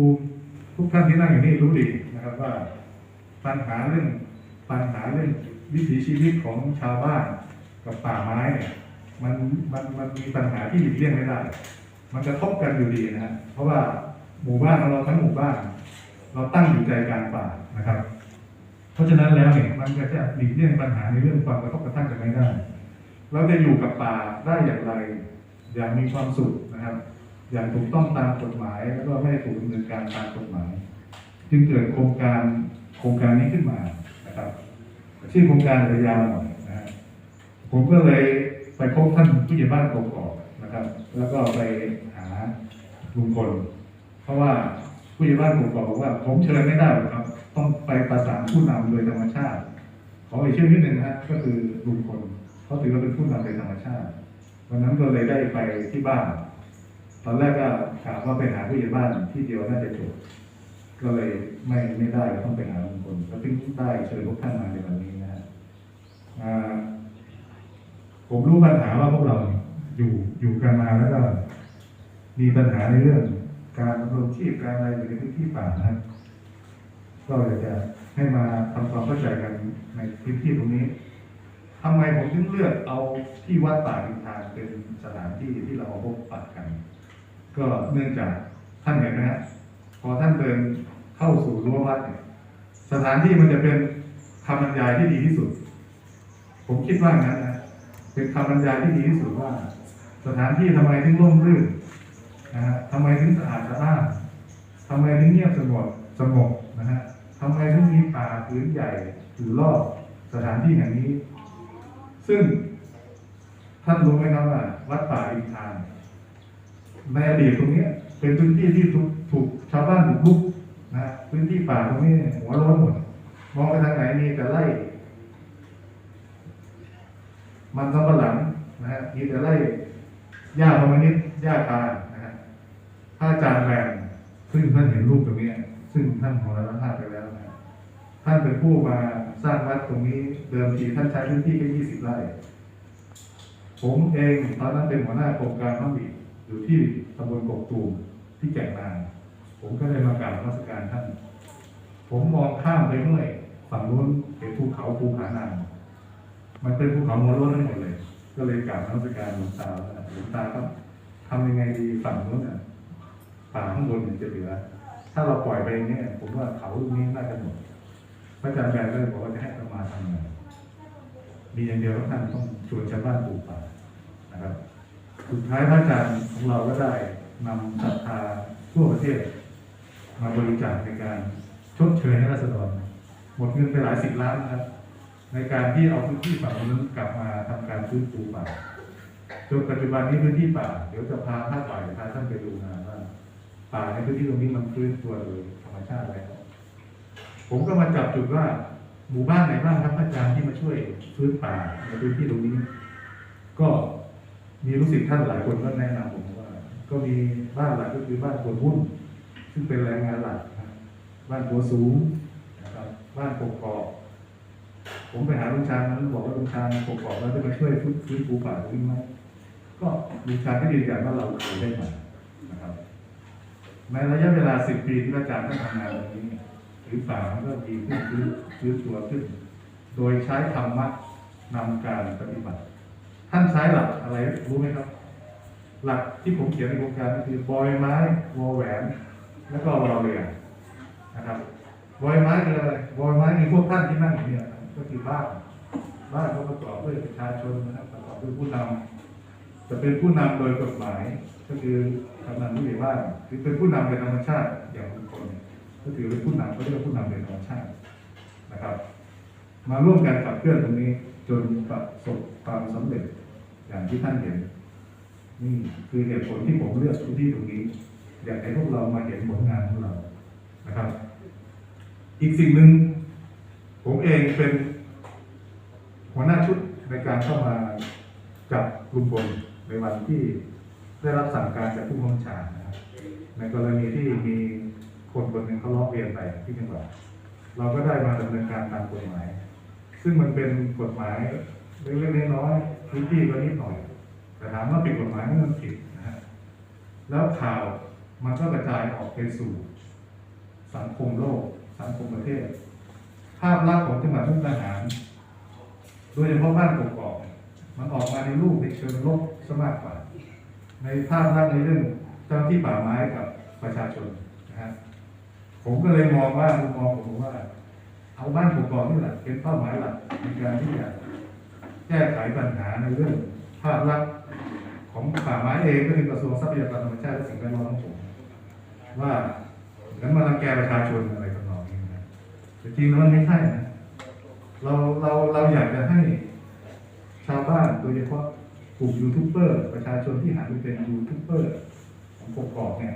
ูทุกท่านที่นั่งอยู่นี่รู้ดีนะครับว่าปัญหาเรื่องปัญหาเรื่องวิถีชีวิตของชาวบ้านกับป่าไม้เนี่ยมันมันมันมีปัญหาที่หลีกเลี่ยงไม่ได้ มันกระทบกันอยู่ดีนะฮะเพราะว่าหมู่บ้านของเราทั้งหมู่บ้าน เราตั้งอยู่ใจกลางป่านะครับ เพราะฉะนั้นแล้วเนี่ยมันก็จะหลีกเลี่ยงปัญหาในเรื่องความกระทบกระทั่งกันไม่ได้ เราจะอยู่กับป่าได้อย่างไร อย่างมีความสุขนะครับ อย่างถูกต้องตามกฎหมาย แล้วก็ไม่ได้ถูกดำเนินการตามกฎหมาย จึงเกิดโครงการโครงการนี้ขึ้นมานะครับชื่อโครงการระยาวหน่อยนะผมก็เลยไปพบท่านผู้ใหญ่บ้านกกอกนะครับ แล้วก็ไปหาลุงพลเพราะว่าผู้ใหญ่บ้านกกอกบอกว่าผมเชิญไม่ได้หรอกครับ ต้องไปประสานผู้นำโดยธรรมชาติขออีกชื่อนิดหนึ่งนะฮะก็คือลุงพลเขาถือว่าเป็นผู้นำโดยธรรมชาติวันนั้นก็เลยได้ไปที่บ้าน ตอนแรกก็ถามว่าไปหาผู้ใหญ่บ้านที่เดียวน่าจะจบก็เลยไม่ไม่ได้ก็ต้องไปหาลุงพลก็เพิ่งได้เชิญพวกท่านมาในวันนี้นะฮะผมรู้ปัญหาว่าพวกเราอยู่อยู่กันมาแล้วก็ มีปัญหาในเรื่อง การดำรงชีพการอะไรอยู่ในพื้นที่ป่านะครับก็อยากจะให้มาทำความเข้าใจกันในพื้นที่ตรงนี้ทำไมผมถึงเลือกเอาที่วัดป่าอินทานเป็นสถานที่ที่เราพบปะกัน ก็เนื่องจากท่านเห็นไหมฮะพอท่านเดินเข้าสู่รั้ววัดเนี่ยสถานที่มันจะเป็นคำบรรยายที่ดีที่สุด ผมคิดว่างั้นนะเป็นคำบรรยายที่ดีที่สุดว่า สถานที่ทำไมถึงร่มรื่นนะฮะทำไมถึงสะอาดสะอ้านทำไมถึงเงียบสงบสงบนะฮะทำไมถึงมีป่าพื้นใหญ่ถือรอบสถานที่แห่งนี้ ซึ่งท่านรู้ไหมครับว่า วัดป่าอินทาน ในอดีตตรงนี้เป็นพื้นที่ที่ถูกถูกชาวบ้านบุกรุกนะพื้นที่ป่าตรงนี้หัวโล้นหมดมองไปทางไหนมีแต่ไร่มันสำปะหลังนะฮะมีแต่ไร่หญ้าพมนิดหญ้าคานะฮะถ้าจารย์แบงซึ่งท่านเห็นรูปตรงนี้ซึ่งท่านมรณภาพไปแล้วนะฮะท่านเป็นผู้มาสร้างวัดตรงนี้ เดิมทีท่านใช้พื้นที่แค่ยี่สิบไร่ ผมเองตอนนั้นเป็นหัวหน้าโครงการน้องบี อยู่ที่ตำบลกกตูมที่แก่งนางผมก็เลยมากราบนมัสการท่าน ผมมองข้ามไปเมื่อยฝั่งนู้นเห็นภูเขาภูผานางมันเป็นภูเขาหัวโล้นทั้งหมดเลย ก็เลยกราบนมัสการหลวงตาหลวงตาครับทำยังไงดีฝั่งนู้นน่ะป่าข้างบนมันจะเหลือ ถ้าเราปล่อยไปอย่างเนี่ยผมว่าเขาลูกนี้น่าจะหมดพระอาจารย์แบนก็เลยบอกว่าจะให้ประมาทำงมีอย่างเดียวท่านต้องชวนชาวบ้านปลูกป่านะครับ สุดท้ายพระอาจารย์ของเราก็ได้นำศรัทธาทั่วประเทศ มาบริจาคในการชดเชยให้ราษฎรหมดเงินไปหลายสิบล้านนะครับ ในการที่เอาพื้นที่ฝั่งนั้นกลับมาทำการฟื้นฟูป่าจนปัจจุบันนี้พื้นที่ป่า เดี๋ยวจะพาภาคบ่ายพาท่านไปดูงานว่าป่าในพื้นที่ตรงนี้มันฟื้นตัวโดยธรรมชาติแล้วผมก็มาจับจุดว่าหมู่บ้านไหนบ้างครับอาจารย์ที่มาช่วยฟื้นป่าในพื้นที่ตรงนี้ ก็ มีรู้สึกท่านหลายคนก็แนะนำผมว่า ก็มีบ้านหลักก็คือบ้านคนหุ้นซึ่งเป็นแรงงานหลักนะครับบ้านหัวสูงนะครับ บ้านกกอกผมไปหาลุงชาญนั้นบอกว่าลุงชาญกกอกเราจะมาช่วยฟื้นฟื้นฟูป่าตรงนี้ไหมก็ลุงชาญก็ยืนยันว่าเราเคยได้มานะครับในระยะเวลาสิบปีที่อาจารย์ท่านทำงานตรงนี้หรือป่ามันก็ดีขึ้นฟื้นฟื้นตัวขึ้น โดยใช้ธรรมะนำการปฏิบัติ ท่านใช้หลักอะไรรู้ไหมครับ หลักที่ผมเขียนในโครงการคือบอยไม้วอแหวน แล้วก็รอเรือนะครับบอยไม้คืออะไรบอยไม้คือพวกท่านที่นั่งอยู่เนี่ยก็คือบ้านบ้านก็ประกอบด้วยประชาชนนะครับประกอบด้วยผู้นำจะเป็นผู้นำโดยกฎหมาย ก็คือกำนันผู้ใหญ่บ้านคือเป็นผู้นำโดยธรรมชาติอย่างบุคคลก็ถือเป็นผู้นำก็เรียกว่าผู้นำโดยธรรมชาตินะครับ มาร่วมกันขับเคลื่อนตรงนี้จนประสบความสำเร็จ อย่างที่ท่านเห็นนี่คือเหตุผลที่ผมเลือกพื้นที่ตรงนี้ อยากให้พวกเรามาเห็นผลงานของเรานะครับ อีกสิ่งหนึ่งผมเองเป็นหัวหน้าชุดในการเข้ามาจับลุงพลในวันที่ได้รับสั่งการจากผู้บังคับบัญชานะครับในกรณีที่มีคนคนหนึ่งเขาร้อเรียนไปที่จังหวัดเราก็ได้มาดำเนินการตามกฎหมาย ซึ่งมันเป็นกฎหมายเล็กๆน้อยๆ พื้นที่ก็นิดหน่อยแต่ถามว่าผิดกฎหมายไหมมันผิดนะฮะแล้วข่าวมันก็กระจายออกไปสู่ สังคมโลก สังคมประเทศ ภาพลักษณ์ของจังหวัดมุกดาหาร โดยเฉพาะบ้านกกอกมันออกมาในรูปในเชิงลบซะมากกว่า ในภาพลักษณ์ในเรื่องเจ้าหน้าที่ป่าไม้กับประชาชนนะฮะผมก็เลยมองว่ามุมมองผมว่า เอาบ้านกกอกนี่แหละเป็นเป้าหมายหลักในการที่จะ แก้ไขปัญหาในเรื่องภาพลักษณ์ของป่าไม้เองก็คือกระทรวงทรัพยากรธรรมชาติและสิ่งแวดล้อมของผมว่าเหมือนมารังแกประชาชนอะไรทำนองนี้นะแต่จริงแล้วมันไม่ใช่นะเราเราเราอยากจะให้ชาวบ้านโดยเฉพาะกลุ่มยูทูบเบอร์ประชาชนที่หันไปเป็นยูทูบเบอร์ของกกอกเนี่ย